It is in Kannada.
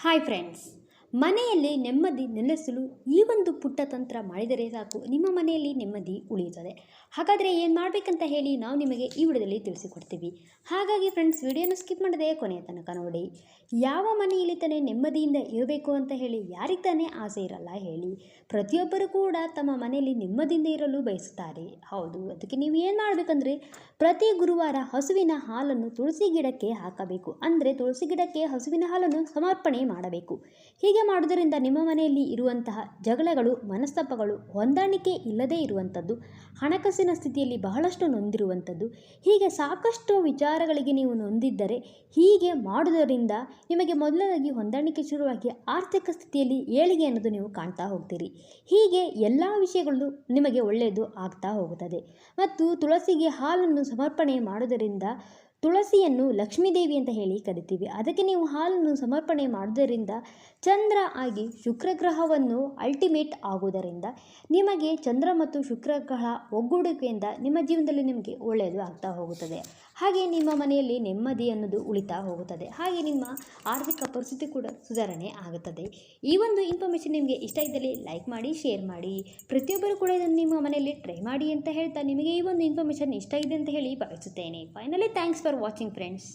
ಹಾಯ್ ಫ್ರೆಂಡ್ಸ್ ಮನೆಯಲ್ಲಿ ನೆಮ್ಮದಿ ನೆಲೆಸಲು ಈ ಒಂದು ಪುಟ್ಟ ತಂತ್ರ ಮಾಡಿದರೆ ಸಾಕು. ನಿಮ್ಮ ಮನೆಯಲ್ಲಿ ನೆಮ್ಮದಿ ಉಳಿಯುತ್ತದೆ. ಹಾಗಾದರೆ ಏನು ಮಾಡಬೇಕಂತ ಹೇಳಿ ನಾವು ನಿಮಗೆ ಈ ವಿಡಿಯೋದಲ್ಲಿ ತಿಳಿಸಿಕೊಡ್ತೀವಿ. ಹಾಗಾಗಿ ಫ್ರೆಂಡ್ಸ್ ವಿಡಿಯೋನ ಸ್ಕಿಪ್ ಮಾಡದೆ ಕೊನೆಯ ತನಕ ನೋಡಿ. ಯಾವ ಮನೆಯಲ್ಲಿ ತಾನೇ ನೆಮ್ಮದಿಯಿಂದ ಇರಬೇಕು ಅಂತ ಹೇಳಿ ಯಾರಿಗೆ ತಾನೇ ಆಸೆ ಇರಲ್ಲ ಹೇಳಿ. ಪ್ರತಿಯೊಬ್ಬರು ಕೂಡ ತಮ್ಮ ಮನೆಯಲ್ಲಿ ನೆಮ್ಮದಿಯಿಂದ ಇರಲು ಬಯಸುತ್ತಾರೆ. ಹೌದು, ಅದಕ್ಕೆ ನೀವು ಏನು ಮಾಡಬೇಕಂದ್ರೆ ಪ್ರತಿ ಗುರುವಾರ ಹಸುವಿನ ಹಾಲನ್ನು ತುಳಸಿ ಗಿಡಕ್ಕೆ ಹಾಕಬೇಕು. ಅಂದರೆ ತುಳಸಿ ಗಿಡಕ್ಕೆ ಹಸುವಿನ ಹಾಲನ್ನು ಸಮರ್ಪಣೆ ಮಾಡಬೇಕು. ಹೀಗೆ ಮಾಡುವುದರಿಂದ ನಿಮ್ಮ ಮನೆಯಲ್ಲಿ ಇರುವಂತಹ ಜಗಳಗಳು, ಮನಸ್ತಾಪಗಳು ಹೊಂದಾಣಿಕೆ ಇಲ್ಲದೇ ಇರುವಂಥದ್ದು, ಹಣಕಾಸಿನ ಸ್ಥಿತಿಯಲ್ಲಿ ಬಹಳಷ್ಟು ನೊಂದಿರುವಂಥದ್ದು, ಹೀಗೆ ಸಾಕಷ್ಟು ವಿಚಾರಗಳಿಗೆ ನೀವು ನೊಂದಿದ್ದರೆ ಹೀಗೆ ಮಾಡುವುದರಿಂದ ನಿಮಗೆ ಮೊದಲನೇದಾಗಿ ಹೊಂದಾಣಿಕೆ ಶುರುವಾಗಿ ಆರ್ಥಿಕ ಸ್ಥಿತಿಯಲ್ಲಿ ಏಳಿಗೆ ಅನ್ನೋದು ನೀವು ಕಾಣ್ತಾ ಹೋಗ್ತೀರಿ. ಹೀಗೆ ಎಲ್ಲ ವಿಷಯಗಳು ನಿಮಗೆ ಒಳ್ಳೆಯದು ಆಗ್ತಾ ಹೋಗುತ್ತದೆ. ಮತ್ತು ತುಳಸಿಗೆ ಹಾಲನ್ನು ಸಮರ್ಪಣೆ ಮಾಡುವುದರಿಂದ ತುಳಸಿಯನ್ನು ಲಕ್ಷ್ಮೀದೇವಿ ಅಂತ ಹೇಳಿ ಕರಿತೀವಿ. ಅದಕ್ಕೆ ನೀವು ಹಾಲನ್ನು ಸಮರ್ಪಣೆ ಮಾಡುವುದರಿಂದ ಚಂದ್ರ ಆಗಿ ಶುಕ್ರ ಗ್ರಹವನ್ನು ಅಲ್ಟಿಮೇಟ್ ಆಗುವುದರಿಂದ ನಿಮಗೆ ಚಂದ್ರ ಮತ್ತು ಶುಕ್ರ ಗ್ರಹ ಒಗ್ಗೂಡಿಕೆಯಿಂದ ನಿಮ್ಮ ಜೀವನದಲ್ಲಿ ನಿಮಗೆ ಒಳ್ಳೆಯದು ಆಗ್ತಾ ಹೋಗುತ್ತದೆ. ಹಾಗೆ ನಿಮ್ಮ ಮನೆಯಲ್ಲಿ ನೆಮ್ಮದಿ ಅನ್ನೋದು ಉಳಿತಾ ಹೋಗುತ್ತದೆ. ಹಾಗೆ ನಿಮ್ಮ ಆರ್ಥಿಕ ಪರಿಸ್ಥಿತಿ ಕೂಡ ಸುಧಾರಣೆ ಆಗುತ್ತದೆ. ಈ ಒಂದು ಇನ್ಫಾರ್ಮೇಷನ್ ನಿಮಗೆ ಇಷ್ಟ ಇದ್ದಲ್ಲಿ ಲೈಕ್ ಮಾಡಿ ಶೇರ್ ಮಾಡಿ. ಪ್ರತಿಯೊಬ್ಬರು ಕೂಡ ಇದನ್ನು ನಿಮ್ಮ ಮನೆಯಲ್ಲಿ ಟ್ರೈ ಮಾಡಿ ಅಂತ ಹೇಳ್ತಾ ನಿಮಗೆ ಈ ಒಂದು ಇನ್ಫಾರ್ಮೇಷನ್ ಇಷ್ಟ ಇದೆ ಅಂತ ಹೇಳಿ ಭಾವಿಸುತ್ತೇನೆ. Finally thanks for watching friends